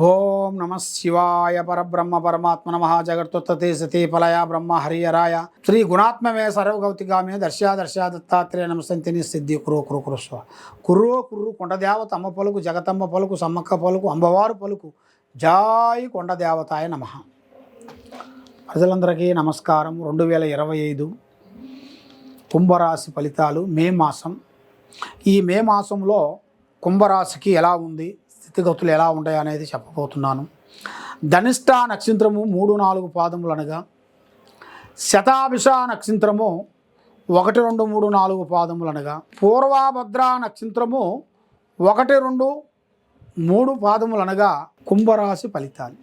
ఓం నమ శివాయ పరబ్రహ్మ పరమాత్మ నమ జగత్తుత్తే సతీ ఫలయ బ్రహ్మ హరియరాయ శ్రీ గుణాత్మమే సర్వగౌతిగామే దర్శా దర్శా దత్తాత్రేయ నమసంతిని సిద్ధి కురు కురు కురుస్వ కుర్రో కుర్రు కొండదేవత అమ్మ పలుకు జగతమ్మ పలుకు సమ్మక్క పలుకు అంబవారు పలుకు. జాయ్ కొండదేవతాయ నమ. ప్రజలందరికీ నమస్కారం. రెండు వేల ఇరవై ఐదు కుంభరాశి ఫలితాలు మే మాసం. ఈ మే మాసంలో కుంభరాశికి ఎలా ఉంది? స్థితిగతులు ఎలా ఉంటాయి అనేది చెప్పబోతున్నాను. ధనిష్ట నక్షత్రము మూడు నాలుగు పాదములు అనగా శతాభిష నక్షత్రము ఒకటి రెండు మూడు నాలుగు పాదములు అనగా పూర్వభద్ర నక్షత్రము ఒకటి రెండు మూడు పాదములు అనగా కుంభరాశి ఫలితాలు.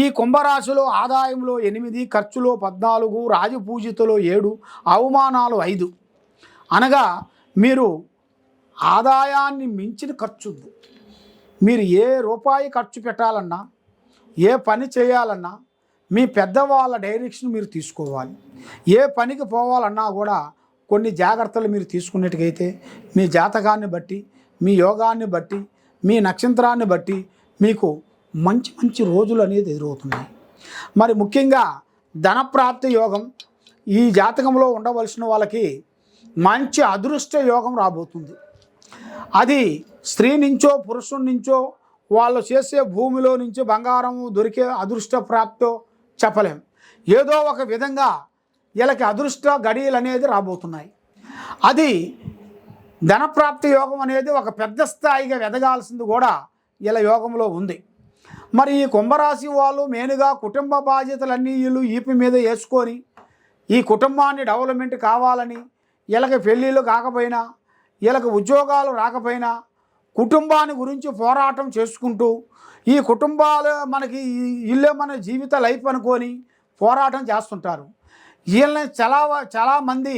ఈ కుంభరాశిలో ఆదాయంలో ఎనిమిది ఖర్చులో పద్నాలుగు రాజపూజితలో ఏడు అవమానాలు ఐదు. అనగా మీరు ఆదాయాన్ని మించిన ఖర్చు ఉంది. మీరు ఏ రూపాయి ఖర్చు పెట్టాలన్నా ఏ పని చేయాలన్నా మీ పెద్దవాళ్ళ డైరెక్షన్ మీరు తీసుకోవాలి. ఏ పనికి పోవాలన్నా కూడా కొన్ని జాగ్రత్తలు మీరు తీసుకున్నట్టుగైతే మీ జాతకాన్ని బట్టి మీ యోగాన్ని బట్టి మీ నక్షత్రాన్ని బట్టి మీకు మంచి మంచి రోజులు అనేది ఎదురవుతున్నాయి. మరి ముఖ్యంగా ధనప్రాప్తి యోగం ఈ జాతకంలో ఉండవలసిన వాళ్ళకి మంచి అదృష్ట యోగం రాబోతుంది. అది స్త్రీ నుంచో పురుషుడి నుంచో వాళ్ళు చేసే భూమిలో నుంచి బంగారం దొరికే అదృష్ట ప్రాప్తో చెప్పలేం. ఏదో ఒక విధంగా వీళ్ళకి అదృష్ట గడియలు అనేది రాబోతున్నాయి. అది ధనప్రాప్తి యోగం అనేది ఒక పెద్ద స్థాయిగా ఎదగాల్సింది కూడా ఇలా యోగంలో ఉంది. మరి ఈ కుంభరాశి వాళ్ళు మెయిన్గా కుటుంబ బాధ్యతలన్నీ వీళ్ళు ఈపి మీద వేసుకొని ఈ కుటుంబాన్ని డెవలప్మెంట్ కావాలని వీళ్ళకి పెళ్ళిళ్ళు కాకపోయినా వీళ్ళకి ఉద్యోగాలు రాకపోయినా కుటుంబాన్ని గురించి పోరాటం చేసుకుంటూ ఈ కుటుంబాలు మనకి ఇల్లే మన జీవిత లైఫ్ అనుకొని పోరాటం చేస్తుంటారు. వీళ్ళని చాలా చాలామంది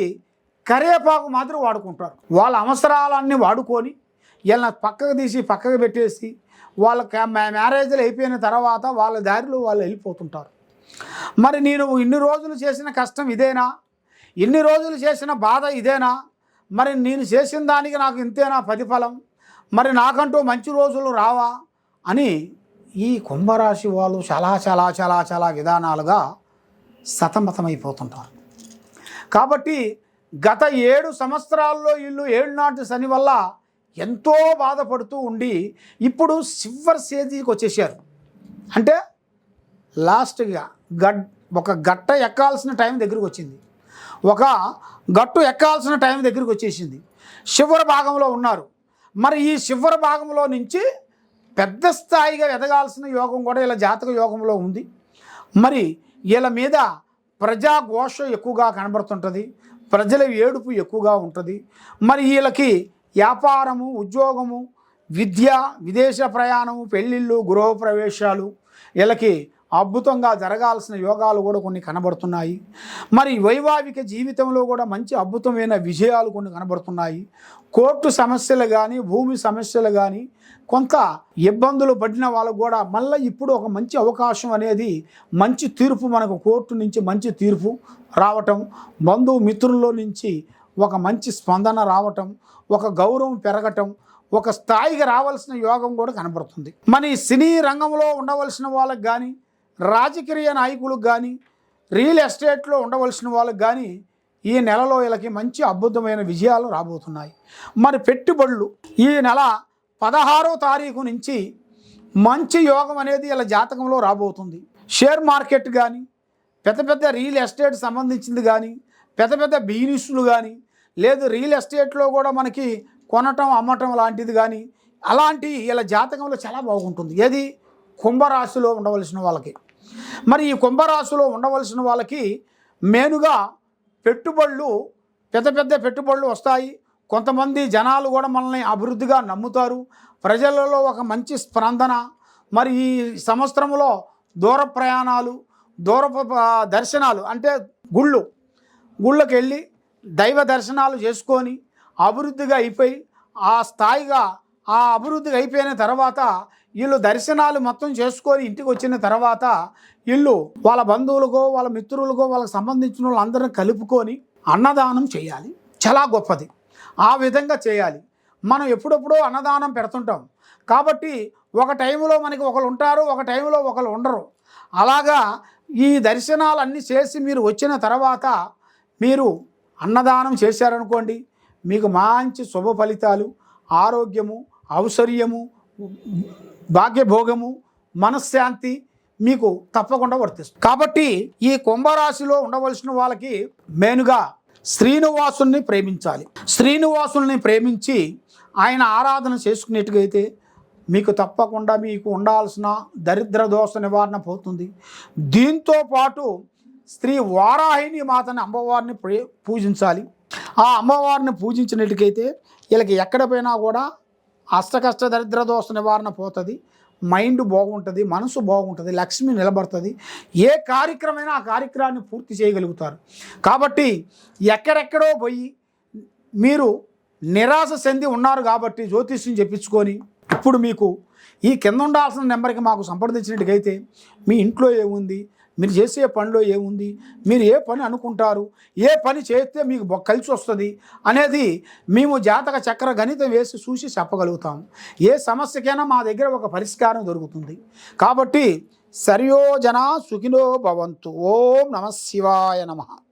కరివేపాకు మాత్రం వాడుకుంటారు. వాళ్ళ అవసరాలన్నీ వాడుకొని వీళ్ళని పక్కకు తీసి పక్కకు పెట్టేసి వాళ్ళ మ్యారేజ్లు అయిపోయిన తర్వాత వాళ్ళ దారిలో వాళ్ళు వెళ్ళిపోతుంటారు. మరి నేను ఇన్ని రోజులు చేసిన కష్టం ఇదేనా? ఇన్ని రోజులు చేసిన బాధ ఇదేనా? మరి నేను చేసిన దానికి నాకు ఇంతేనా ప్రతిఫలం? మరి నాకంటూ మంచి రోజులు రావా? అని ఈ కుంభరాశి వాళ్ళు చాలా చాలా చాలా చాలా విధానాలుగా సతమతమైపోతుంటారు. కాబట్టి గత ఏడు సంవత్సరాల్లో వీళ్ళు ఏడు నాటి శని వల్ల ఎంతో బాధపడుతూ ఉండి ఇప్పుడు సిల్వర్ స్టేజీకి వచ్చేసారు. అంటే లాస్ట్గా గడ్ ఒక గట్ట ఎక్కాల్సిన టైం దగ్గరికి వచ్చింది. ఒక గట్టు ఎక్కాల్సిన టైం దగ్గరికి వచ్చేసింది. చివరి భాగంలో ఉన్నారు. మరి ఈ చివరి భాగంలో నుంచి పెద్ద స్థాయిగా ఎదగాల్సిన యోగం కూడా ఇలా జాతక యోగంలో ఉంది. మరి వీళ్ళ మీద ప్రజాఘోష ఎక్కువగా కనబడుతుంటుంది. ప్రజల ఏడుపు ఎక్కువగా ఉంటుంది. మరి వీళ్ళకి వ్యాపారము ఉద్యోగము విద్య విదేశ ప్రయాణము పెళ్ళిళ్ళు గృహప్రవేశాలు వీళ్ళకి అద్భుతంగా జరగాల్సిన యోగాలు కూడా కొన్ని కనబడుతున్నాయి. మరి వైవాహిక జీవితంలో కూడా మంచి అద్భుతమైన విజయాలు కొన్ని కనబడుతున్నాయి. కోర్టు సమస్యలు కానీ భూమి సమస్యలు కానీ కొంత ఇబ్బందులు పడిన వాళ్ళకు కూడా మళ్ళీ ఇప్పుడు ఒక మంచి అవకాశం అనేది మంచి తీర్పు మనకు కోర్టు నుంచి మంచి తీర్పు రావటం బంధుమిత్రుల్లో నుంచి ఒక మంచి స్పందన రావటం ఒక గౌరవం పెరగటం ఒక స్థాయికి రావాల్సిన యోగం కూడా కనబడుతుంది. మన సినీ రంగంలో ఉండవలసిన వాళ్ళకి కానీ రాజకీయ నాయకులకు కానీ రియల్ ఎస్టేట్లో ఉండవలసిన వాళ్ళకి కానీ ఈ నెలలో వీళ్ళకి మంచి అద్భుతమైన విజయాలు రాబోతున్నాయి. మరి పెట్టుబడులు ఈ నెల పదహారో తారీఖు నుంచి మంచి యోగం అనేది ఇలా జాతకంలో రాబోతుంది. షేర్ మార్కెట్ కానీ పెద్ద పెద్ద రియల్ ఎస్టేట్ సంబంధించింది కానీ పెద్ద పెద్ద బిజినెస్లు కానీ లేదు రియల్ ఎస్టేట్లో కూడా మనకి కొనటం అమ్మటం లాంటిది కానీ అలాంటి ఇలా జాతకంలో చాలా బాగుంటుంది. ఏది కుంభరాశిలో ఉండవలసిన వాళ్ళకి. మరి ఈ కుంభరాశిలో ఉండవలసిన వాళ్ళకి మెయిన్గా పెట్టుబడులు పెద్ద పెద్ద పెట్టుబడులు వస్తాయి. కొంతమంది జనాలు కూడా మనల్ని అభివృద్ధిగా నమ్ముతారు. ప్రజలలో ఒక మంచి స్పందన. మరి ఈ సంవత్సరంలో దూర ప్రయాణాలు దూర దర్శనాలు అంటే గుళ్ళు గుళ్ళకి వెళ్ళి దైవ దర్శనాలు చేసుకొని అభివృద్ధిగా అయిపోయి ఆ స్థాయిగా ఆ అభివృద్ధి అయిపోయిన తర్వాత వీళ్ళు దర్శనాలు మొత్తం చేసుకొని ఇంటికి వచ్చిన తర్వాత వీళ్ళు వాళ్ళ బంధువులకో వాళ్ళ మిత్రులకో వాళ్ళకి సంబంధించిన వాళ్ళందరిని కలుపుకొని అన్నదానం చేయాలి. చాలా గొప్పది. ఆ విధంగా చేయాలి. మనం ఎప్పుడెప్పుడో అన్నదానం పెడుతుంటాం. కాబట్టి ఒక టైంలో మనకి ఒకరు ఉంటారు ఒక టైంలో ఒకరు ఉండరు. అలాగా ఈ దర్శనాలన్నీ చేసి మీరు వచ్చిన తర్వాత మీరు అన్నదానం చేశారనుకోండి మీకు మంచి శుభ ఫలితాలు ఆరోగ్యము ఔశ్వర్యము భాగ్యభోగము మనశ్శాంతి మీకు తప్పకుండా వర్తిస్తుంది. కాబట్టి ఈ కుంభరాశిలో ఉండవలసిన వాళ్ళకి మెయిన్గా శ్రీనివాసుల్ని ప్రేమించాలి. శ్రీనివాసుల్ని ప్రేమించి ఆయన ఆరాధన చేసుకునేట్టుగైతే మీకు తప్పకుండా మీకు ఉండాల్సిన దరిద్ర దోష నివారణ పోతుంది. దీంతో పాటు స్త్రీ వారాహిని మాతని అమ్మవారిని ప్రే పూజించాలి. ఆ అమ్మవారిని పూజించినట్టుకైతే వీళ్ళకి ఎక్కడ పోయినా కూడా అష్టకష్ట దరిద్ర దోష నివారణ పోతుంది మైండ్ బాగుంటుంది మనసు బాగుంటుంది లక్ష్మి నిలబడుతుంది. ఏ కార్యక్రమైనా ఆ కార్యక్రమాన్ని పూర్తి చేయగలుగుతారు. కాబట్టి ఎక్కడెక్కడో పోయి మీరు నిరాశ చెంది ఉన్నారు కాబట్టి జ్యోతిష్యం చెప్పించుకొని ఇప్పుడు మీకు ఈ కింద ఉండాల్సిన నెంబర్కి మాకు సంప్రదించినట్టుగైతే మీ ఇంట్లో ఏముంది? మీరు చేసే పనిలో ఏముంది? మీరు ఏ పని అనుకుంటారు? ఏ పని చేస్తే మీకు కలిసి వస్తుంది? అనేది మేము జాతక చక్ర గణితం వేసి చూసి చెప్పగలుగుతాం ఏ సమస్యకైనా మా దగ్గర ఒక పరిష్కారం దొరుకుతుంది. కాబట్టి సర్యోజన సుఖినో భవంతు. ఓం నమ శివాయ నమః.